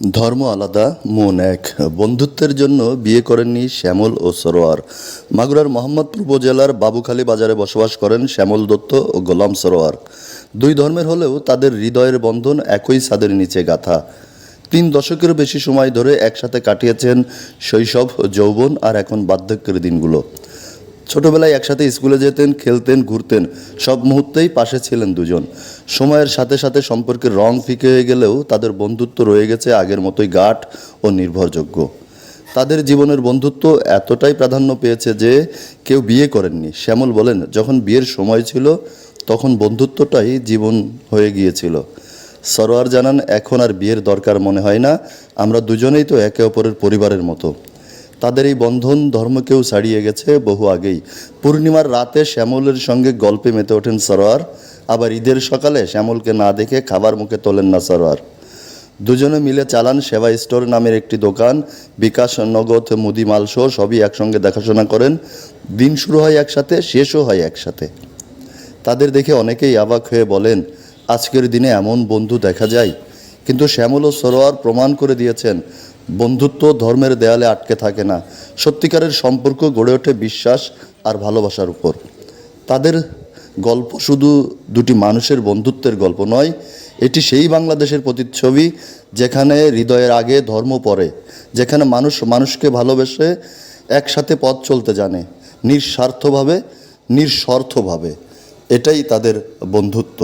ধর্ম আলাদা, মন এক। বন্ধুত্বের জন্য বিয়ে করেননি শ্যামল ও সরোয়ার। মাগুরার মোহাম্মদপুর উপজেলার বাবুখালী বাজারে বসবাস করেন শ্যামল দত্ত ও গোলাম সরোয়ার। দুই ধর্মের হলেও তাদের হৃদয়ের বন্ধন একই ছাদের নিচে গাথা। তিন দশকের বেশি সময় ধরে একসাথে কাটিয়েছেন শৈশব, যৌবন আর এখন বার্ধক্যের দিনগুলো। ছোটবেলায় একসাথে স্কুলে যেতেন, খেলতেন, ঘুরতেন, সব মুহূর্তেই পাশে ছিলেন দুজন। সময়ের সাথে সাথে সম্পর্কের রং ফিকে হয়ে গেলেও তাদের বন্ধুত্ব রয়ে গেছে আগের মতোই গাঢ় ও নির্ভরযোগ্য। তাদের জীবনের বন্ধুত্ব এতটাই প্রাধান্য পেয়েছে যে কেউ বিয়ে করেননি। শ্যামল বলেন, যখন বিয়ের সময় ছিল, তখন বন্ধুত্বটাই জীবন হয়ে গিয়েছিল। সরোয়ার জানান, এখন আর বিয়ের দরকার মনে হয় না। আমরা দুজনেই তো একে অপরের পরিবারের মতো। তাদের এই বন্ধন ধর্মকেও ছাড়িয়ে গেছে বহু আগেই। পূর্ণিমার রাতে শ্যামলের সঙ্গে গল্পে মেতে ওঠেন সরোয়ার। আবার ঈদের সকালে শ্যামলকে না দেখে খাবার মুখে তোলেন না সরোয়ার। দুজনে মিলে চালান সেবা স্টোর নামের একটি দোকান, বিকাশ, নগদ, মুদি, মালসহ সবই একসঙ্গে দেখাশোনা করেন। দিন শুরু হয় একসাথে, শেষও হয় একসাথে। তাদের দেখে অনেকেই অবাক হয়ে বলেন, আজকের দিনে এমন বন্ধু দেখা যায়। কিন্তু শ্যামল ও সরোয়ার প্রমাণ করে দিয়েছেন বন্ধুত্ব ধর্মের দেয়ালে আটকে থাকে না। সত্যিকারের সম্পর্ক গড়ে ওঠে বিশ্বাস আর ভালোবাসার উপর। তাদের গল্প শুধু দুটি মানুষের বন্ধুত্বের গল্প নয়, এটি সেই বাংলাদেশের প্রতিচ্ছবি যেখানে হৃদয়ের আগে ধর্ম পড়ে, যেখানে মানুষ মানুষকে ভালোবেসে একসাথে পথ চলতে জানে, নিঃস্বার্থভাবে নিঃস্বার্থভাবে। এটাই তাদের বন্ধুত্ব।